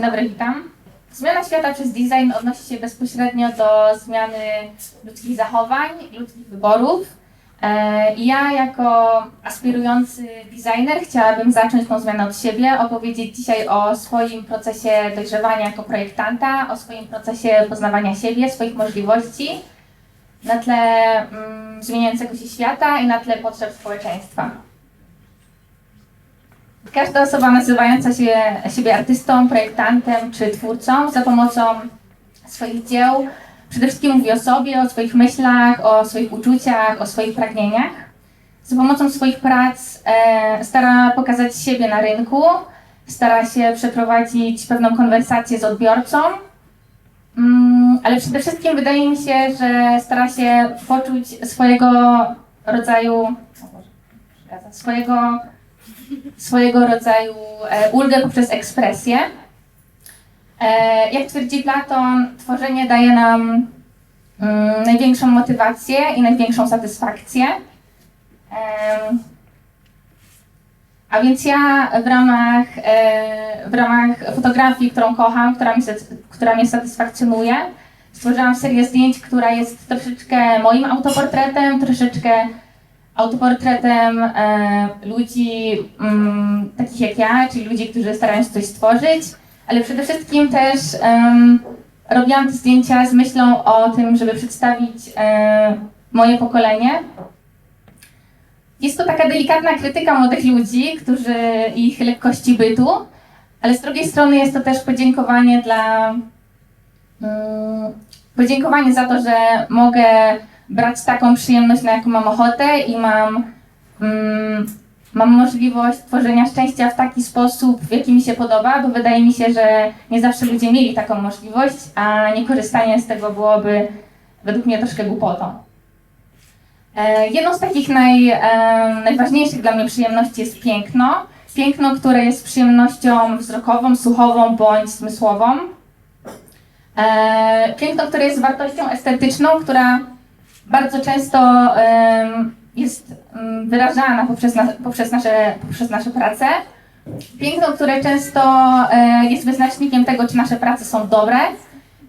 Dzień dobry, witam. Zmiana świata przez design odnosi się bezpośrednio do zmiany ludzkich zachowań, ludzkich wyborów. E, I ja jako aspirujący designer chciałabym zacząć tą zmianę od siebie, opowiedzieć dzisiaj o swoim procesie dojrzewania jako projektanta, o swoim procesie poznawania siebie, swoich możliwości na tle mm, zmieniającego się świata i na tle potrzeb społeczeństwa. Każda osoba nazywająca się, siebie artystą, projektantem czy twórcą za pomocą swoich dzieł przede wszystkim mówi o sobie, o swoich myślach, o swoich uczuciach, o swoich pragnieniach. Za pomocą swoich prac e, stara pokazać siebie na rynku, stara się przeprowadzić pewną konwersację z odbiorcą, mm, ale przede wszystkim wydaje mi się, że stara się poczuć swojego rodzaju, swojego swojego rodzaju e, ulgę poprzez ekspresję. E, jak twierdzi Platon, tworzenie daje nam mm, największą motywację i największą satysfakcję. A więc ja w ramach, e, w ramach fotografii, którą kocham, która, mi, która mnie satysfakcjonuje, stworzyłam serię zdjęć, która jest troszeczkę moim autoportretem, troszeczkę autoportretem e, ludzi mm, takich jak ja, czyli ludzi, którzy starają się coś stworzyć, ale przede wszystkim też robiłam te zdjęcia z myślą o tym, żeby przedstawić e, moje pokolenie. Jest to taka delikatna krytyka młodych ludzi, którzy ich lekkości bytu, ale z drugiej strony jest to też podziękowanie dla mm, podziękowanie za to, że mogę brać taką przyjemność, na jaką mam ochotę i mam, mm, mam możliwość tworzenia szczęścia w taki sposób, w jaki mi się podoba, bo wydaje mi się, że nie zawsze ludzie mieli taką możliwość, a niekorzystanie z tego byłoby według mnie troszkę głupotą. E, jedną z takich naj, e, najważniejszych dla mnie przyjemności jest piękno. Piękno, które jest przyjemnością wzrokową, słuchową bądź zmysłową. E, piękno, które jest wartością estetyczną, która bardzo często jest wyrażana poprzez, na, poprzez, nasze, poprzez nasze prace. Piękno, które często e, jest wyznacznikiem tego, czy nasze prace są dobre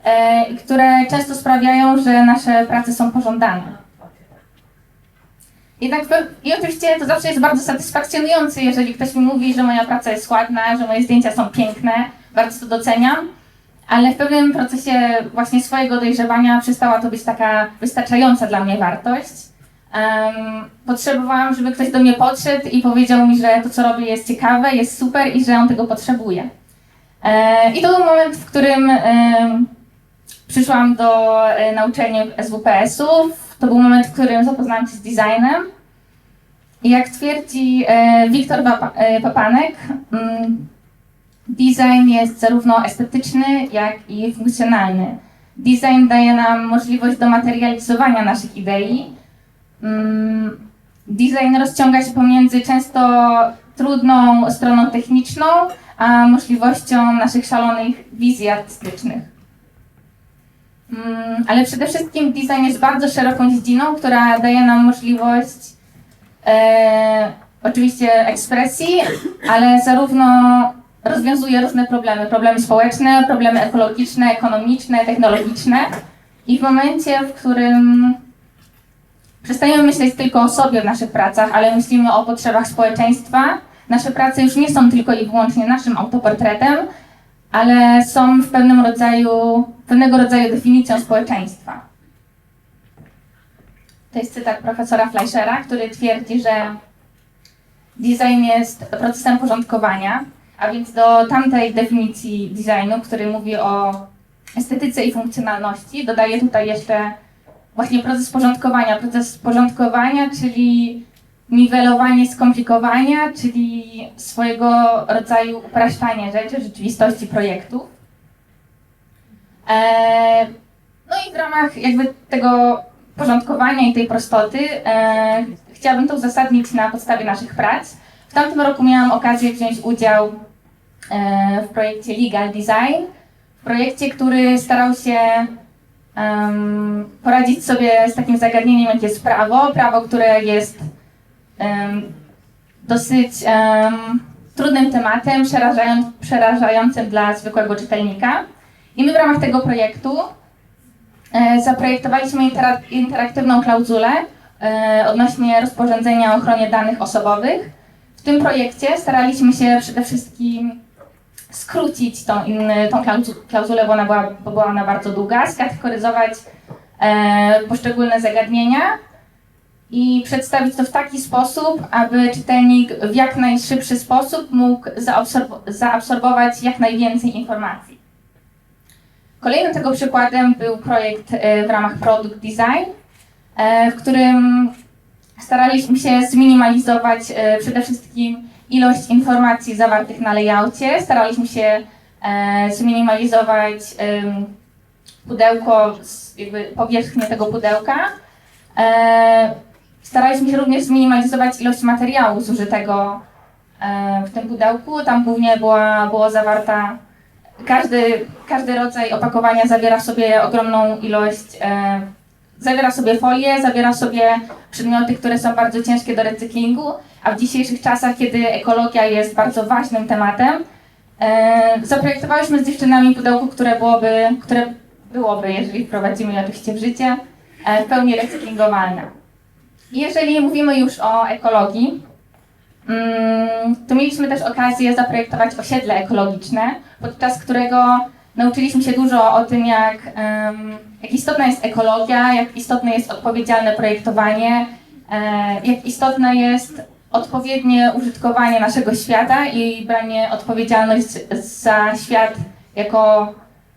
e, które często sprawiają, że nasze prace są pożądane. Jednak, I oczywiście to zawsze jest bardzo satysfakcjonujące, jeżeli ktoś mi mówi, że moja praca jest ładna, że moje zdjęcia są piękne, bardzo to doceniam ale w pewnym procesie właśnie swojego dojrzewania przestała to być taka wystarczająca dla mnie wartość. Em, potrzebowałam, żeby ktoś do mnie podszedł i powiedział mi, że to, co robię, jest ciekawe, jest super i że on tego potrzebuje. E, I to był moment, w którym em, przyszłam do e, nauczania SWPS-ów. To był moment, w którym zapoznałam się z designem. I jak twierdzi e, Wiktor e, Papanek, mm, Design jest zarówno estetyczny, jak i funkcjonalny. Design daje nam możliwość do materializowania naszych idei. Mm, Design rozciąga się pomiędzy często trudną stroną techniczną, a możliwością naszych szalonych wizji artystycznych. Mm, Ale przede wszystkim design jest bardzo szeroką dziedziną, która daje nam możliwość e, oczywiście ekspresji, ale zarówno rozwiązuje różne problemy. Problemy społeczne, problemy ekologiczne, ekonomiczne, technologiczne. I w momencie, w którym przestajemy myśleć tylko o sobie w naszych pracach, ale myślimy o potrzebach społeczeństwa, nasze prace już nie są tylko i wyłącznie naszym autoportretem, ale są w pewnym rodzaju, pewnego rodzaju definicją społeczeństwa. To jest cytat profesora Fleischera, który twierdzi, że design jest procesem porządkowania, a więc do tamtej definicji designu, który mówi o estetyce i funkcjonalności, dodaję tutaj jeszcze właśnie proces porządkowania. Proces porządkowania, czyli niwelowanie skomplikowania, czyli swojego rodzaju upraszczanie rzeczy, rzeczywistości projektów. Eee, no i w ramach jakby tego porządkowania i tej prostoty e, chciałabym to uzasadnić na podstawie naszych prac. W tamtym roku miałam okazję wziąć udział e, w projekcie Legal Design, w projekcie, który starał się em, poradzić sobie z takim zagadnieniem, jak jest prawo. Prawo, które jest em, dosyć em, trudnym tematem, przerażając, przerażającym dla zwykłego czytelnika. I my w ramach tego projektu e, zaprojektowaliśmy intera- interaktywną klauzulę e, odnośnie rozporządzenia o ochronie danych osobowych. W tym projekcie staraliśmy się przede wszystkim skrócić tą, in, tą klauzu- klauzulę, bo ona była, bo była ona bardzo długa, skategoryzować e, poszczególne zagadnienia i przedstawić to w taki sposób, aby czytelnik w jak najszybszy sposób mógł zaabsorb- zaabsorbować jak najwięcej informacji. Kolejnym tego przykładem był projekt e, w ramach Product Design, e, w którym staraliśmy się zminimalizować e, przede wszystkim ilość informacji zawartych na layoutie. Staraliśmy się e, zminimalizować pudełko, jakby powierzchnię tego pudełka. E, staraliśmy się również zminimalizować ilość materiału zużytego e, w tym pudełku. Tam głównie była, było zawarta każdy, każdy rodzaj opakowania zawiera sobie ogromną ilość, zawiera sobie folię, zawiera sobie przedmioty, które są bardzo ciężkie do recyklingu, a w dzisiejszych czasach, kiedy ekologia jest bardzo ważnym tematem, e, zaprojektowałyśmy z dziewczynami pudełko, które byłoby, które byłoby, jeżeli wprowadzimy je oczywiście w życie, e, w pełni recyklingowalne. Jeżeli mówimy już o ekologii, Mm, to mieliśmy też okazję zaprojektować osiedle ekologiczne, podczas którego nauczyliśmy się dużo o tym, jak, jak istotna jest ekologia, jak istotne jest odpowiedzialne projektowanie, e, jak istotne jest odpowiednie użytkowanie naszego świata i branie odpowiedzialności za świat jako,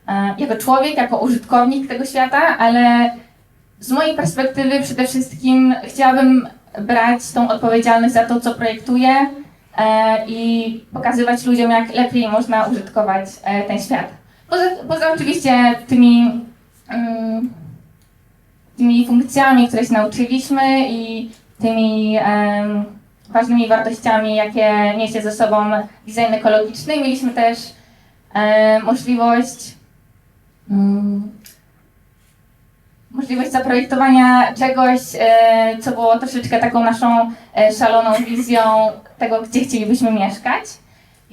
e, jako człowiek, jako użytkownik tego świata, ale z mojej perspektywy przede wszystkim chciałabym brać tą odpowiedzialność za to, co projektuję e, i pokazywać ludziom, jak lepiej można użytkować ten świat. Poza, poza oczywiście tymi, tymi funkcjami, które się nauczyliśmy i tymi ważnymi wartościami, jakie niesie ze sobą design ekologiczny, mieliśmy też możliwość mm, możliwość zaprojektowania czegoś, e, co było troszeczkę taką naszą e, szaloną wizją tego, gdzie chcielibyśmy mieszkać.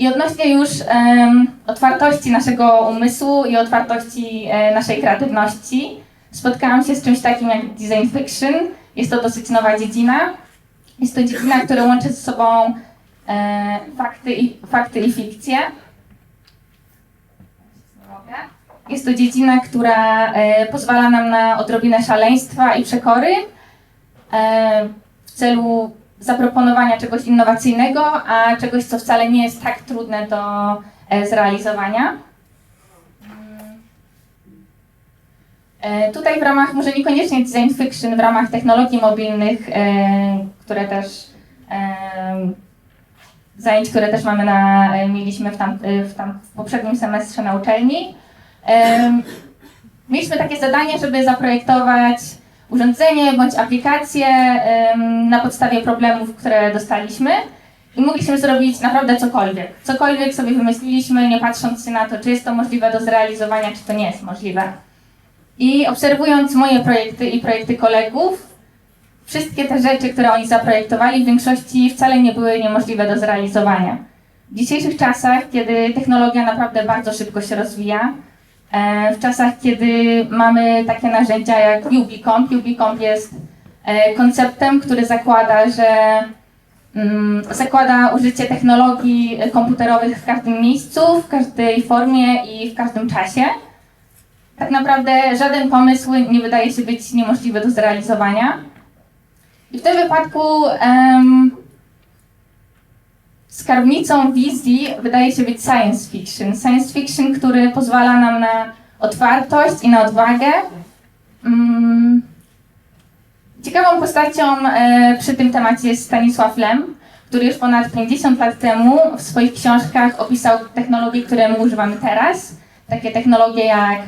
I odnośnie już em, otwartości naszego umysłu i otwartości e, naszej kreatywności, spotkałam się z czymś takim jak design fiction. Jest to dosyć nowa dziedzina. Jest to dziedzina, która łączy ze sobą e, fakty, i, fakty i fikcję. Jest to dziedzina, która e, pozwala nam na odrobinę szaleństwa i przekory e, w celu zaproponowania czegoś innowacyjnego, a czegoś, co wcale nie jest tak trudne do e, zrealizowania. E, Tutaj w ramach, może niekoniecznie design fiction, w ramach technologii mobilnych, e, które też zajęć, które też mamy na, mieliśmy w, tam, w, tam, w poprzednim semestrze na uczelni. Mieliśmy takie zadanie, żeby zaprojektować urządzenie bądź aplikację na podstawie problemów, które dostaliśmy i mogliśmy zrobić naprawdę cokolwiek. Cokolwiek sobie wymyśliliśmy, nie patrząc się na to, czy jest to możliwe do zrealizowania, czy to nie jest możliwe. I obserwując moje projekty i projekty kolegów, wszystkie te rzeczy, które oni zaprojektowali, w większości wcale nie były niemożliwe do zrealizowania. W dzisiejszych czasach, kiedy technologia naprawdę bardzo szybko się rozwija, w czasach, kiedy mamy takie narzędzia jak UbiComp, UbiComp jest e, konceptem, który zakłada, że mm, zakłada użycie technologii komputerowych w każdym miejscu, w każdej formie i w każdym czasie. Tak naprawdę żaden pomysł nie wydaje się być niemożliwy do zrealizowania. I w tym wypadku em, skarbnicą wizji wydaje się być science fiction. Science fiction, który pozwala nam na otwartość i na odwagę. Mm. Ciekawą postacią e, przy tym temacie jest Stanisław Lem, który już ponad 50 lat temu w swoich książkach opisał technologie, które my używamy teraz. Takie technologie jak,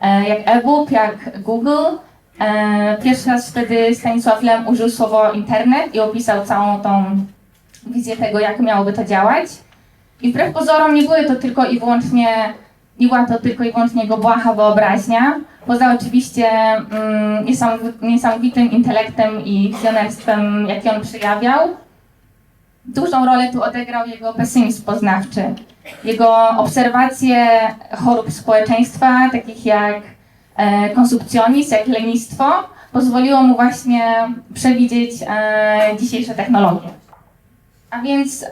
e, jak e-book, jak Google. E, pierwszy raz wtedy Stanisław Lem użył słowo internet i opisał całą tą wizję tego, jak miałoby to działać. I wbrew pozorom nie były to tylko i wyłącznie, nie była to tylko i wyłącznie jego błaha wyobraźnia, poza oczywiście mm, niesamowi- niesamowitym intelektem i wizjonerstwem, jaki on przejawiał. dużą rolę tu odegrał jego pesymizm poznawczy. Jego obserwacje chorób społeczeństwa, takich jak e, konsumpcjonizm, jak lenistwo, pozwoliło mu właśnie przewidzieć e, dzisiejsze technologie. A więc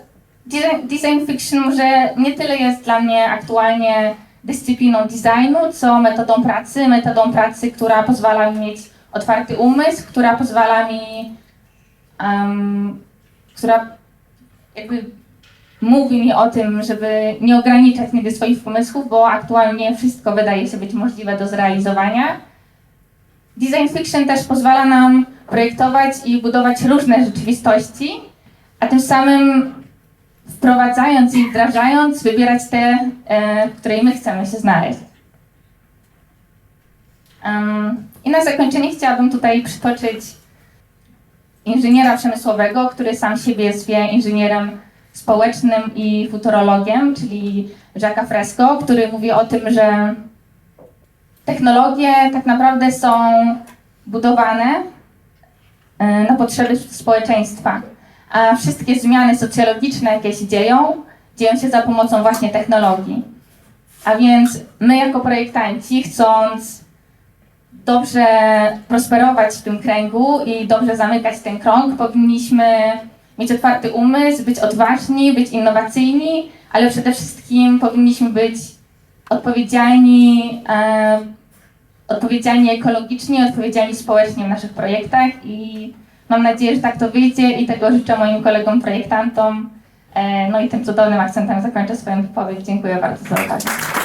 design, fiction może nie tyle jest dla mnie aktualnie dyscypliną designu, co metodą pracy, metodą pracy, która pozwala mi mieć otwarty umysł, która pozwala mi, em, która jakby mówi mi o tym, żeby nie ograniczać nigdy swoich pomysłów, bo aktualnie wszystko wydaje się być możliwe do zrealizowania. Design fiction też pozwala nam projektować i budować różne rzeczywistości, a tym samym wprowadzając i wdrażając, wybierać te, e, w której my chcemy się znaleźć. I na zakończenie chciałabym tutaj przytoczyć inżyniera przemysłowego, który sam siebie zwie inżynierem społecznym i futurologiem, czyli Jacques'a Fresco, który mówi o tym, że technologie tak naprawdę są budowane e, na potrzeby społeczeństwa, a wszystkie zmiany socjologiczne, jakie się dzieją, dzieją się za pomocą właśnie technologii. A więc my jako projektanci, chcąc dobrze prosperować w tym kręgu i dobrze zamykać ten krąg, powinniśmy mieć otwarty umysł, być odważni, być innowacyjni, ale przede wszystkim powinniśmy być odpowiedzialni, e, odpowiedzialni ekologicznie, odpowiedzialni społecznie w naszych projektach i mam nadzieję, że tak to wyjdzie i tego życzę moim kolegom projektantom. E, no i tym cudownym akcentem zakończę swoją wypowiedź. Dziękuję bardzo za uwagę.